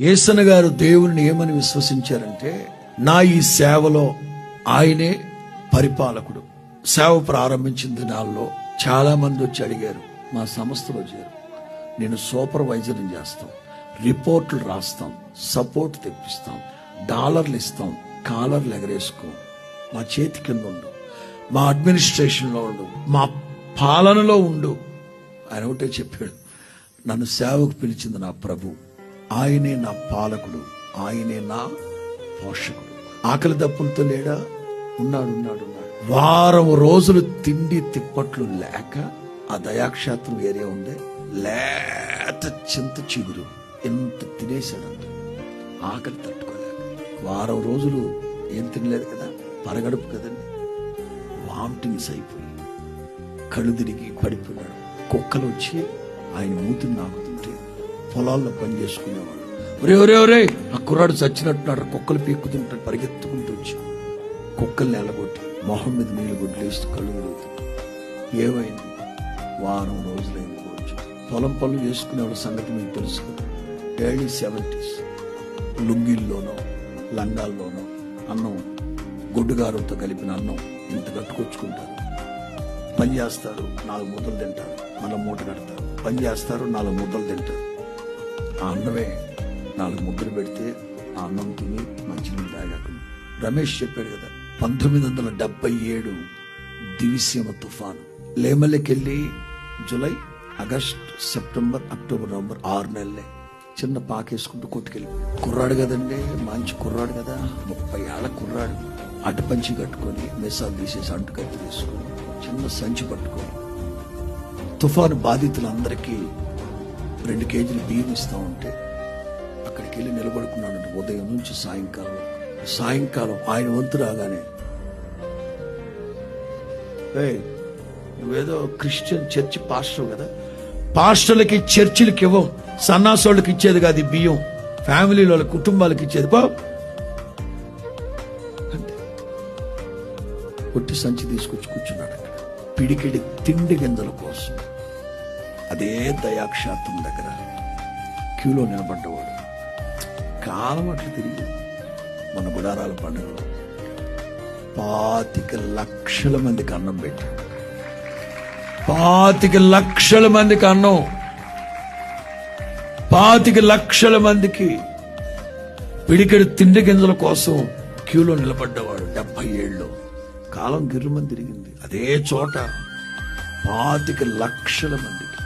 ఏసన గారు దేవుణ్ణి ఏమని విశ్వసించారంటే నా ఈ సేవలో ఆయనే పరిపాలకుడు. సేవ ప్రారంభించిన దినాల్లో చాలా మంది వచ్చి అడిగారు మా సంస్థలో చేరు నేను సూపర్వైజర్ని చేస్తాం రిపోర్ట్లు రాస్తాం సపోర్ట్ తెప్పిస్తాం డాలర్లు ఇస్తాం కాలర్లు ఎగరేసుకో మా చేతి కింద ఉండు మా అడ్మినిస్ట్రేషన్లో ఉండు మా పాలనలో ఉండు. ఆయన ఒకటే చెప్పాడు నన్ను సేవకు పిలిచింది నా ప్రభు. ఆయనే నా పాలకుడు ఆయనే నా పోషకుడు. ఆకలి దప్పులతో లేడా? ఉన్నాడు ఉన్నాడు ఉన్నాడు. వారం రోజులు తిండి తిప్పట్లు లేక ఆ దయాక్షేత్రం ఏరియా ఉంది లేత చింత చిగురు ఎంత తినేశాడంట ఆకలి తట్టుకోలేక. వారం రోజులు ఏం తినలేదు కదా? పరగడుపు కదండి. వామిటింగ్స్ అయిపోయి కళ్ళు తిరిగి పడిపోయాడు. కుక్కలు వచ్చి ఆయన మూతిని నాకు పొలాల్లో పని చేసుకునేవాడు ఒరే ఒరే ఒరే ఆ కుర్రాడు చచ్చినట్టున్నాడు కుక్కలు పీక్కుతుంటాడు పరిగెత్తుకుంటూ వచ్చి కుక్కలు నెలగొట్టి మొహం మీద నీళ్ళు గుడ్లేస్తూ కళ్ళు తిరుగుతుంటాడు ఏమైంది? వారం రోజులైంది రోజు పొలం పనులు చేసుకునేవాడు సంగతి మీకు తెలుసు ఎర్లీ సెవెంటీస్ లుంగిల్లోనో లంగాల్లోనో అన్నం గొడ్డుగారుతో కలిపిన అన్నం ఇంత కట్టుకొచ్చుకుంటారు. పని చేస్తారు నాలుగు ముద్దలు తింటారు మళ్ళీ మూట కడతారు. పని చేస్తారు నాలుగు ముద్దలు తింటారు. ఆ అన్నమే నాలుగు ముద్దలు పెడితే ఆ అన్నం తిని మంచినీళ్ళు తాగాక. రమేష్ చెప్పాడు కదా పంతొమ్మిది వందల డెబ్బై ఏడు దివిసీమ తుఫాను. లేమలకెళ్ళి July August September October November ఆరు నెలలే చిన్న పాకేసుకుంటూ కొట్టుకెళ్ళి కుర్రాడు కదండి మంచి కుర్రాడు కదా ముప్పై ఏళ్ళ కుర్రాడు. అటు పంచి కట్టుకొని మెసాలు తీసేసి అంటు కత్తి తీసుకొని చిన్న సంచి పట్టుకొని తుఫాను బాధితులందరికీ రెండు కేజీలు బియ్యం ఇస్తూ ఉంటే అక్కడికి వెళ్ళి నిలబడుకున్నాడు. ఉదయం నుంచి సాయంకాలం. సాయంకాలం ఆయన వంతు రాగానే నువ్వేదో క్రిస్టియన్ చర్చ్ పాస్టర్ కదా? పాస్టర్లకి చర్చిలకి ఇవ్వం. సన్నాసోళ్ళకి ఇచ్చేది కాదు బియ్యం. ఫ్యామిలీలో వాళ్ళ కుటుంబాలకి ఇచ్చేది. బా అంతే. పొట్టి సంచి తీసుకొచ్చి కూర్చున్నాడు అక్కడ. పిడికిడి తిండి గింజల కోసం. అదే దయాక్షాత్వం దగ్గర క్యూలో నిలబడ్డవాడు. కాలం అట్లా తిరిగి మన గుడారాల పండుగలో. పాతిక లక్షల మందికి అన్నం పెట్టాడు పాతిక లక్షల మందికి అన్నం. పాతిక లక్షల మందికి పిడికెడు తిండి గింజల కోసం క్యూలో నిలబడ్డవాడు డెబ్బై ఏళ్ళు. కాలం గిర్రమని తిరిగింది. అదే చోట పాతిక లక్షల మందికి